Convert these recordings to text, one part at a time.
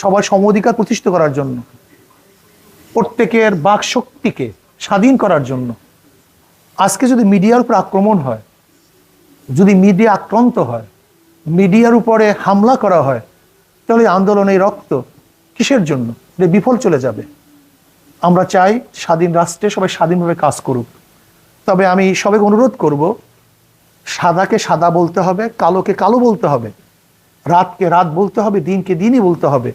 সবার সম অধিকার প্রতিষ্ঠিত করার জন্য, প্রত্যেকের বাক শক্তিকে স্বাধীন করার জন্য। আজকে যদি মিডিয়ার উপর আক্রমণ হয়, যদি মিডিয়া আক্রান্ত হয়, মিডিয়ার উপরে হামলা করা হয়, তাহলে আন্দোলন এই রক্ত কিসের জন্য? বিফল চলে যাবে। আমরা চাই স্বাধীন রাষ্ট্রে সবাই স্বাধীনভাবে কাজ করুক। তবে আমি সবাইকে অনুরোধ করব, সাদাকে সাদা বলতে হবে, কালোকে কালো বলতে হবে। রাতকে রাত বলতে হবে দিনকে দিনই বলতে হবে।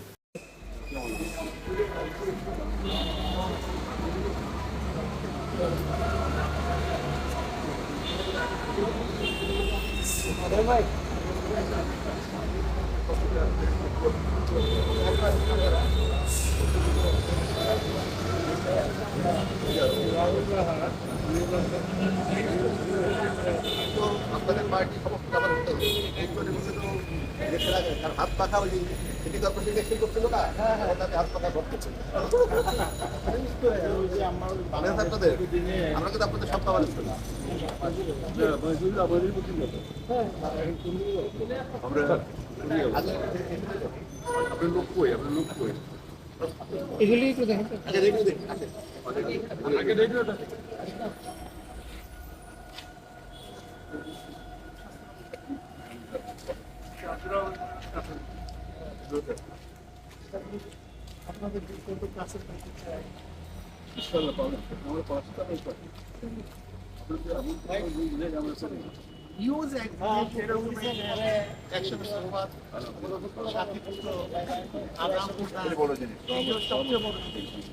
আপনাদের পার্টি সমস্ত ব্যাপার হতো নির্বাচনে বসে তো দেশের আগে তার হাত পাখা ওই সিটি কর্পোরেশন ইলেকশন করছিল না ওনাকে হাত পাখা সব খাবার ছিল আমরা আপনার কই আপনার কই এগুলি একটু দেখেন। আগে রেডিও দেখি, আগে। আগে রেডিও আপনাদের কত কাছের কাছে চাই। পাবেন আমরা পাঁচটা একসাথে সংবাদ সাথীপুত্র, বড় জিনিস। সবচেয়ে বড় জিনিস।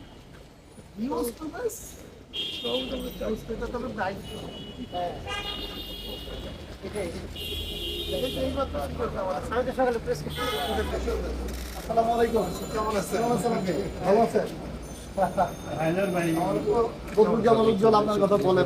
তো দায়িত্ব। এটাই। সকালে করে আসসালামু আলাইকুম। কেমন আছেন? ভালো আছেন? উজ্জ্বল আপনার কথা বলে।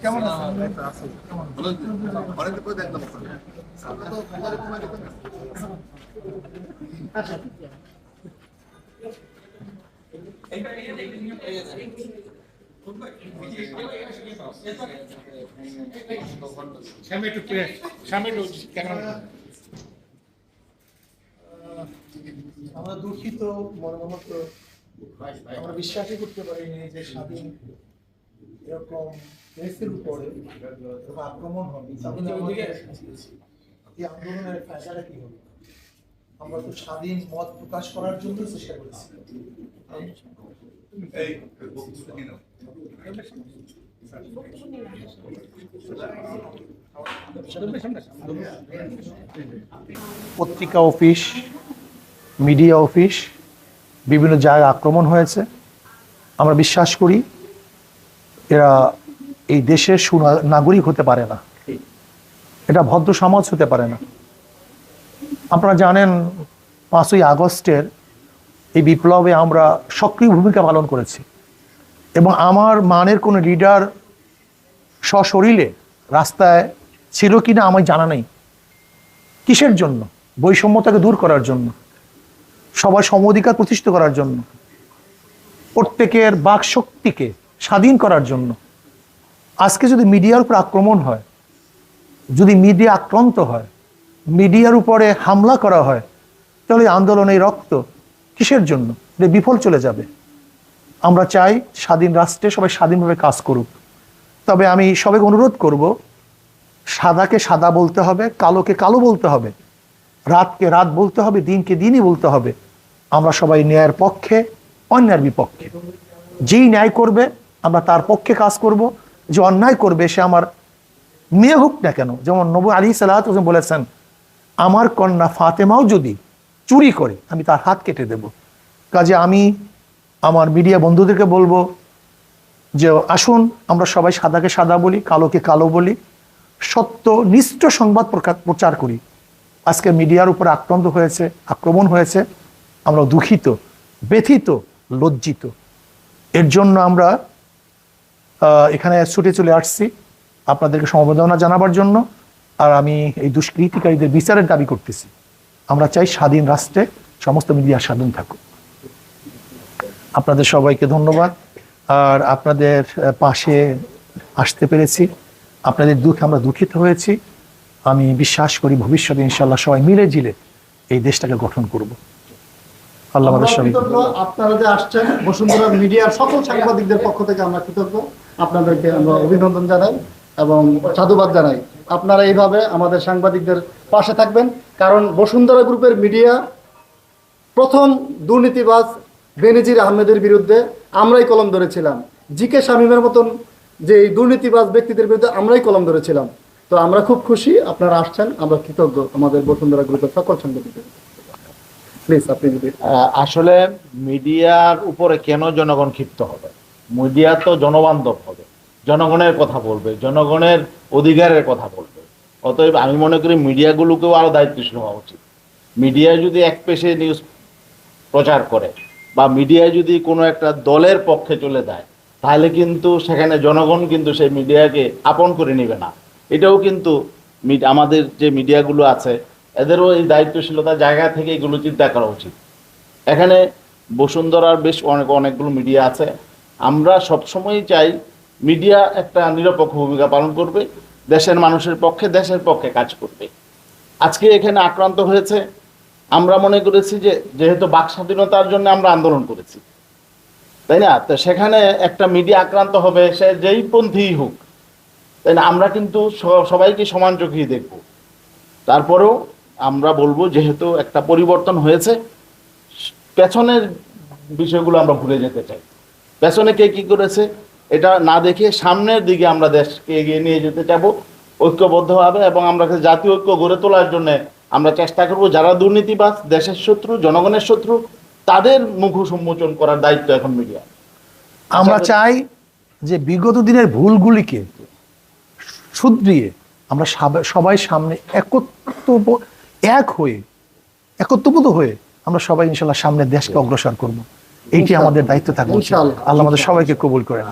কেমন আমরা দেখলাম আপনি তো ফুলবাড়ি কুমার দেখবেন না? আমরা দুঃখিত, মর্মাহত। আমরা বিশ্বাসই করতে পারিনি যে স্বাধীন এরকম দেশের উপরে আক্রমণ হবে। আন্দোলনের ফ্যাসাটা কি হবে? আমরা তো স্বাধীন মত প্রকাশ করার জন্য চেষ্টা করেছি। পত্রিকা অফিস মিডিয়া অফিস বিভিন্ন জায়গায় আক্রমণ হয়েছে। আমরা বিশ্বাস করি এরা এই দেশের সুনা- নাগরিক হতে পারে না। এটা ভদ্র সমাজ হতে পারে না। আপনারা জানেন পাঁচই আগস্টের এই বিপ্লবে আমরা সক্রিয় ভূমিকা পালন করেছি এবং আমার মানের কোনো লিডার সশরীরে রাস্তায় ছিল কি না আমার জানা নেই। কিসের জন্য? বৈষম্যতাকে দূর করার জন্য, সবার সম অধিকার প্রতিষ্ঠিত করার জন্য, প্রত্যেকের বাক শক্তিকে স্বাধীন করার জন্য। আজকে যদি মিডিয়ার উপর আক্রমণ হয়, যদি মিডিয়া আক্রান্ত হয় মিডিয়ার উপরে হামলা করা হয়, তাহলে আন্দোলন এই রক্ত। কিসের জন্য? বিফল চলে যাবে। আমরা চাই স্বাধীন রাষ্ট্রে সবাই স্বাধীনভাবে কাজ করুক। তবে আমি সবাইকে অনুরোধ করব, সাদাকে সাদা বলতে হবে, কালোকে কালো বলতে হবে, রাতকে রাত বলতে হবে, দিনকে দিনই বলতে হবে। আমরা সবাই ন্যায়ের পক্ষে, অন্যায়ের বিপক্ষে। যেই ন্যায় করবে, আমরা তার পক্ষে কাজ করব। যে অন্যায় করবে, সে আমার মেয়ে হোক না কেন। যেমন নবু আলী সালাহ বলেছেন আমার কন্যা ফাতেমাও যদি চুরি করে, আমি তার হাত কেটে দেব। কাজে আমি আমার মিডিয়া বন্ধুদেরকে বলব যে, আসুন, আমরা সবাই সাদাকে সাদা বলি, কালোকে কালো বলি, সত্য, নিষ্ঠ সংবাদ প্রচার করি। আজকে মিডিয়ার উপর আক্রান্ত হয়েছে, আক্রমণ হয়েছে, আমরা দুঃখিত, ব্যথিত, লজ্জিত। এর জন্য আমরা এখানে ছুটে চলে আসছি, আপনাদেরকে সমবেদনা জানাবার জন্য। আর আমি এই দুষ্কৃতিকারীদের বিচারের দাবি করতেছি। আমরা চাই স্বাধীন রাষ্ট্রে সমস্ত মিডিয়া স্বাধীন থাকুক। আপনাদের সবাইকে ধন্যবাদ। আর আপনাদের পাশে আসতে পেরেছি। আপনাদের দুঃখে আমরা দুঃখিত হয়েছি। আমি বিশ্বাস করি ভবিষ্যতে ইনশাল্লাহ সবাই মিলে জিলে এই দেশটাকে গঠন করব। আল্লাহ আমাদের সবাই আপনারা যে আসছেন বসুন্ধরা মিডিয়ার সকল সাংবাদিকদের পক্ষ থেকে আমরা কৃতজ্ঞ। আপনাদেরকে আমরা অভিনন্দন জানাই এবং সাধুবাদ জানাই। আপনারা এইভাবে আমাদের সাংবাদিকদের পাশে থাকবেন। কারণ বসুন্ধরা গ্রুপের মিডিয়া প্রথম দুর্নীতিবাজ বেনজির আহমেদের বিরুদ্ধে আমরাই কলম ধরেছিলাম। জি কে শামীমের মতন যে এই দুর্নীতিবাজ ব্যক্তিদের বিরুদ্ধে আমরাই কলম ধরেছিলাম। তো আমরা খুব খুশি আপনারা আসছেন, আমরা কৃতজ্ঞ আমাদের বসুন্ধরা গ্রুপের সকল সাংবাদিকদের। প্লিজ, আপনি আসলে মিডিয়ার উপরে কেন জনগণ ক্ষিপ্ত হবে? মিডিয়া তো জনবান্ধব হবে। জনগণের কথা বলবে। জনগণের অধিকারের কথা বলবে। অতএব আমি মনে করি মিডিয়াগুলোকেও আরও দায়িত্বশীল হওয়া উচিত। মিডিয়া যদি এক পেশে নিউজ প্রচার করে বা মিডিয়া যদি কোনো একটা দলের পক্ষে চলে যায় তাহলে কিন্তু সেখানে জনগণ কিন্তু সেই মিডিয়াকে আপন করে নেবে না। এটাও কিন্তু আমাদের যে মিডিয়াগুলো আছে, এদেরও এই দায়িত্বশীলতার জায়গা থেকে এগুলো চিন্তা করা উচিত। এখানে বসুন্ধরার বেশ অনেক, অনেকগুলো মিডিয়া আছে। আমরা সবসময়ই চাই মিডিয়া একটা নিরপেক্ষ ভূমিকা পালন করবে। দেশের মানুষের পক্ষে দেশের পক্ষে কাজ করবে। আজকে এখানে আক্রান্ত হয়েছে, আমরা মনে করেছি যে, যেহেতু বাক স্বাধীনতার জন্য আমরা আন্দোলন করেছি, তাই না? তো সেখানে একটা মিডিয়া আক্রান্ত হবে, সে যেই পন্থী হোক, তাই না? আমরা কিন্তু সবাইকে সমান চোখেই দেখব। তারপরেও আমরা বলব, যেহেতু একটা পরিবর্তন হয়েছে পেছনের বিষয়গুলো আমরা ভুলে যেতে চাই। পেছনে কে কি করেছে? এটা না দেখে সামনের দিকে আমরা দেশকে এগিয়ে নিয়ে যেতে চাবো ঐক্যবদ্ধভাবে এবং আমরা জাতীয় ঐক্য গড়ে তোলার জন্য আমরা চেষ্টা করব যারা দুর্নীতিবাজ দেশের শত্রু জনগণের শত্রু তাদের মুখ সম্মোচন করার দায়িত্ব এখন মিডিয়া। আমরা চাই যে বিগত দিনের ভুলগুলিকে শুধরিয়ে আমরা সবাই সামনে একত্র এক হয়ে একত্রবোধ হয়ে আমরা সবাই ইনশাল্লাহ সামনে দেশকে অগ্রসর করব। এইটি আমাদের দায়িত্ব থাকবে। আল্লাহ আমাদের সবাইকে কবুল করে